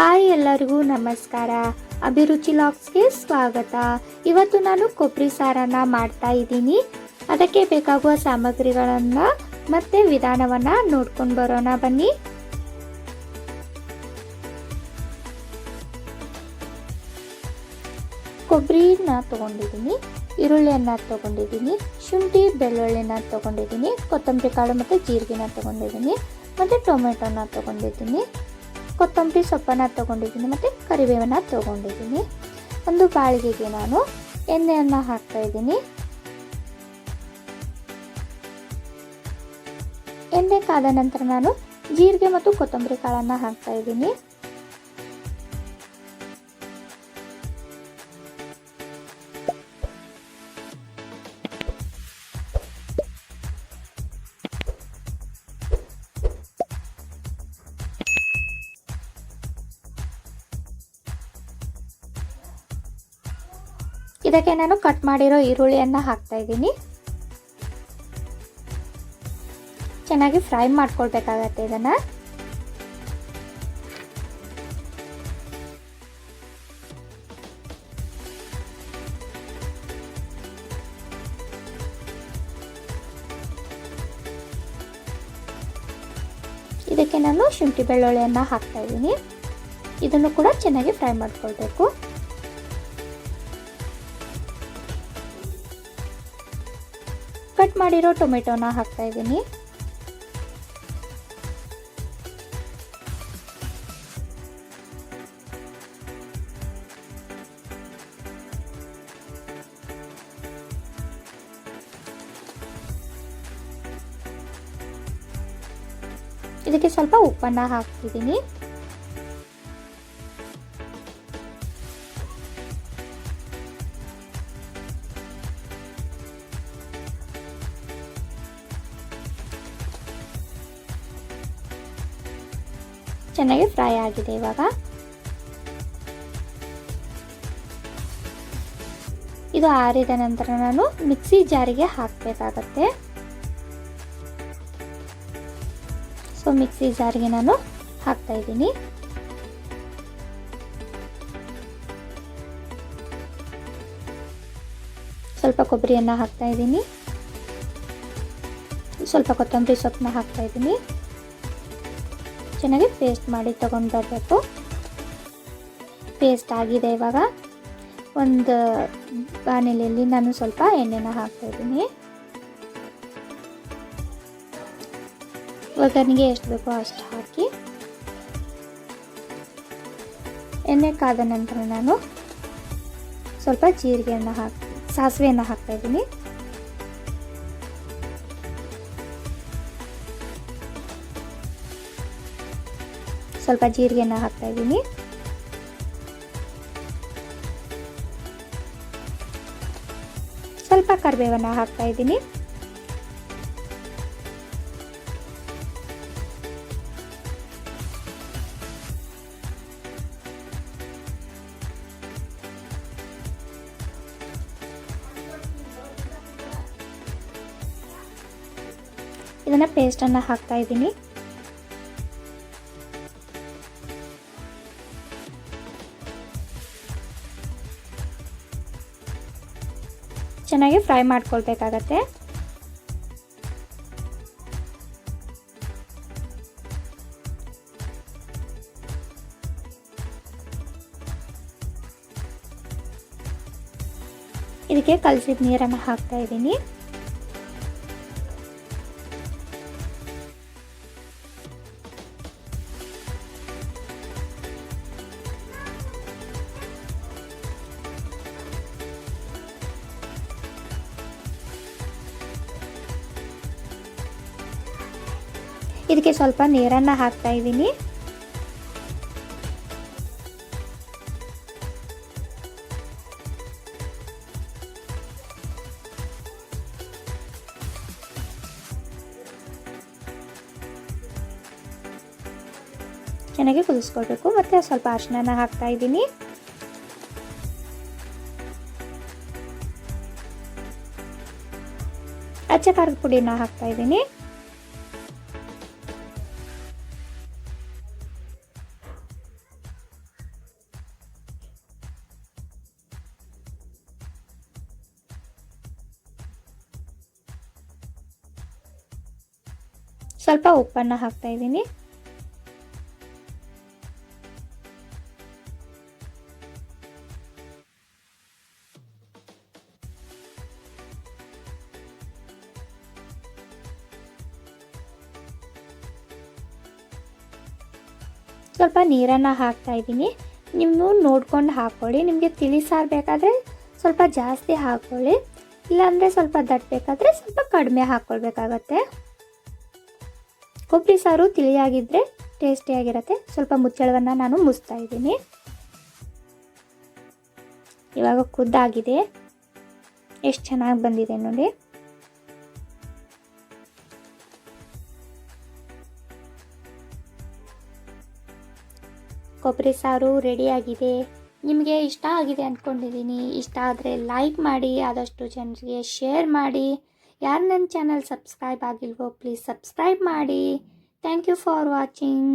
Hi ಎಲ್ಲರಿಗೂ ನಮಸ್ಕಾರ. ಅಭಿರುಚಿ ಲಾಕ್ಸ್ಗೆ ಸ್ವಾಗತ. ಇವತ್ತು ನಾನು ಕೊಬ್ಬರಿ ಸಾರನ್ನ ಮಾಡ್ತಾ ಇದ್ದೀನಿ. ಅದಕ್ಕೆ ಬೇಕಾಗುವ ಸಾಮಗ್ರಿಗಳನ್ನು ಮತ್ತೆ ವಿಧಾನವನ್ನ ನೋಡ್ಕೊಂಡು ಬರೋಣ ಬನ್ನಿ. ಕೊಬ್ಬರಿನ ತಗೊಂಡಿದ್ದೀನಿ, ಈರುಳ್ಳಿಯನ್ನ ತಗೊಂಡಿದ್ದೀನಿ, ಶುಂಠಿ, ಬೆಳ್ಳುಳ್ಳಿನ ತಗೊಂಡಿದ್ದೀನಿ, ಕೊತ್ತಂಬರಿ ಕಾಳು ಮತ್ತು ಜೀರಿಗೆನ ತಗೊಂಡಿದ್ದೀನಿ, ಮತ್ತು ಟೊಮೆಟೊನ ತಗೊಂಡಿದ್ದೀನಿ. ಕೊತ್ತಂಬರಿ ಸೊಪ್ಪನ್ನು ತೊಗೊಂಡಿದ್ದೀನಿ ಮತ್ತು ಕರಿಬೇವನ್ನು ತೊಗೊಂಡಿದ್ದೀನಿ. ಒಂದು ಬಾಳಿಗೆಗೆ ನಾನು ಎಣ್ಣೆಯನ್ನು ಹಾಕ್ತಾ ಇದ್ದೀನಿ. ಎಣ್ಣೆ ಕಾದ ನಂತರ ನಾನು ಜೀರಿಗೆ ಮತ್ತು ಕೊತ್ತಂಬರಿ ಕಾಳನ್ನು ಹಾಕ್ತಾ ಇದ್ದೀನಿ. ಇದಕ್ಕೆ ನಾನು ಕಟ್ ಮಾಡಿರೋ ಈರುಳ್ಳಿಯನ್ನು ಹಾಕ್ತಾ ಇದ್ದೀನಿ. ಚೆನ್ನಾಗಿ ಫ್ರೈ ಮಾಡ್ಕೊಳ್ಬೇಕಾಗತ್ತೆ ಇದನ್ನ. ಇದಕ್ಕೆ ನಾನು ಶುಂಠಿ ಬೆಳ್ಳುಳ್ಳಿಯನ್ನು ಹಾಕ್ತಾ ಇದ್ದೀನಿ. ಇದನ್ನು ಕೂಡ ಚೆನ್ನಾಗಿ ಫ್ರೈ ಮಾಡ್ಕೊಳ್ಬೇಕು. ಕಟ್ ಮಾಡಿರೋ ಟೊಮೆಟೊನ ಹಾಕ್ತಾ ಇದ್ದೀನಿ. ಇದಕ್ಕೆ ಸ್ವಲ್ಪ ಉಪ್ಪನ್ನ ಹಾಕ್ತಿದ್ದೀನಿ. ಚೆನ್ನಾಗಿ ಫ್ರೈ ಆಗಿದೆ ಇವಾಗ. ಇದು ಆರಿದ ನಂತರ ನಾನು ಮಿಕ್ಸಿ ಜಾರಿಗೆ ಹಾಕಬೇಕಾಗತ್ತೆ. ಸೊ, ಮಿಕ್ಸಿ ಜಾರಿಗೆ ನಾನು ಹಾಕ್ತಾ ಇದ್ದೀನಿ. ಸ್ವಲ್ಪ ಕೊಬ್ಬರಿಯನ್ನು ಹಾಕ್ತಾ ಇದ್ದೀನಿ. ಸ್ವಲ್ಪ ಕೊತ್ತಂಬರಿ ಸೊಪ್ಪನ್ನ ಹಾಕ್ತಾ ಇದ್ದೀನಿ. ಚೆನ್ನಾಗಿ ಪೇಸ್ಟ್ ಮಾಡಿ ತಗೊಂಡು ಬರಬೇಕು ಪೇಸ್ಟ್ ಆಗಿದೆ ಇವಾಗ. ಒಂದು ಬಾಣಲೆಯಲ್ಲಿ ನಾನು ಸ್ವಲ್ಪ ಎಣ್ಣೆನ ಹಾಕ್ತಾಯಿದ್ದೀನಿ. ಒಗ್ಗರಣೆಗೆ ಎಷ್ಟು ಬೇಕೋ ಅಷ್ಟು ಹಾಕಿ. ಎಣ್ಣೆ ಕಾದ ನಂತರ ನಾನು ಸ್ವಲ್ಪ ಜೀರಿಗೆಯನ್ನು ಹಾಕಿ, ಸಾಸಿವೆಯನ್ನು ಹಾಕ್ತಾ ಸ್ವಲ್ಪ ಜೀರಿಗೆನ ಹಾಕ್ತಾ ಇದ್ದೀನಿ. ಸ್ವಲ್ಪ ಕರಿಬೇವನ್ನ ಹಾಕ್ತಾ ಇದ್ದೀನಿ. ಇದನ್ನ ಪೇಸ್ಟನ್ನು ಹಾಕ್ತಾ ಇದ್ದೀನಿ. ಚೆನ್ನಾಗಿ ಫ್ರೈ ಮಾಡ್ಕೊಳ್ಬೇಕಾಗತ್ತೆ. ಇದಕ್ಕೆ ಕಲಸಿದ ನೀರನ್ನು ಹಾಕ್ತಾ ಇದ್ದೀನಿ. ಇದಕ್ಕೆ ಸ್ವಲ್ಪ ನೀರನ್ನು ಹಾಕ್ತಾ ಇದ್ದೀನಿ. ಚೆನ್ನಾಗಿ ಕುದಿಸ್ಕೊಳ್ಬೇಕು. ಮತ್ತೆ ಸ್ವಲ್ಪ ಅರಿಶಿನ ಹಾಕ್ತಾ ಇದ್ದೀನಿ. ಅಚ್ಚ ಖಾರದ ಪುಡಿನ ಹಾಕ್ತಾ ಇದ್ದೀನಿ. ಸ್ವಲ್ಪ ಉಪ್ಪನ್ನು ಹಾಕ್ತಾ ಇದ್ದೀನಿ. ಸ್ವಲ್ಪ ನೀರನ್ನು ಹಾಕ್ತಾ ಇದ್ದೀನಿ. ನೀವು ನೋಡ್ಕೊಂಡು ಹಾಕ್ಕೊಳ್ಳಿ. ನಿಮಗೆ ತಿಳಿ ಬೇಕಾದರೆ ಸ್ವಲ್ಪ ಜಾಸ್ತಿ ಹಾಕ್ಕೊಳ್ಳಿ. ಇಲ್ಲಾಂದರೆ ಸ್ವಲ್ಪ ದಟ್ಟಬೇಕಾದ್ರೆ ಸ್ವಲ್ಪ ಕಡಿಮೆ ಹಾಕ್ಕೊಳ್ಬೇಕಾಗತ್ತೆ. ಕೊಬ್ಬರಿ ಸಾರು ತಿಳಿಯಾಗಿದ್ದರೆ ಟೇಸ್ಟಿಯಾಗಿರುತ್ತೆ ಸ್ವಲ್ಪ ಮುಚ್ಚಳವನ್ನು ನಾನು ಮುಚ್ತಾ ಇದ್ದೀನಿ. ಇವಾಗ ಕುದ್ದಾಗಿದೆ. ಎಷ್ಟು ಚೆನ್ನಾಗಿ ಬಂದಿದೆ ನೋಡಿ. ಕೊಬ್ಬರಿ ಸಾರು ರೆಡಿಯಾಗಿದೆ ನಿಮಗೆ ಇಷ್ಟ ಆಗಿದೆ ಅಂದ್ಕೊಂಡಿದ್ದೀನಿ ಇಷ್ಟ ಆದರೆ ಲೈಕ್ ಮಾಡಿ, ಆದಷ್ಟು ಜನರಿಗೆ ಶೇರ್ ಮಾಡಿ. ಯಾರು ನನ್ನ ಚಾನಲ್ ಸಬ್ಸ್ಕ್ರೈಬ್ ಆಗಿಲ್ವೋ ಪ್ಲೀಸ್ ಸಬ್ಸ್ಕ್ರೈಬ್ ಮಾಡಿ. Thank you for watching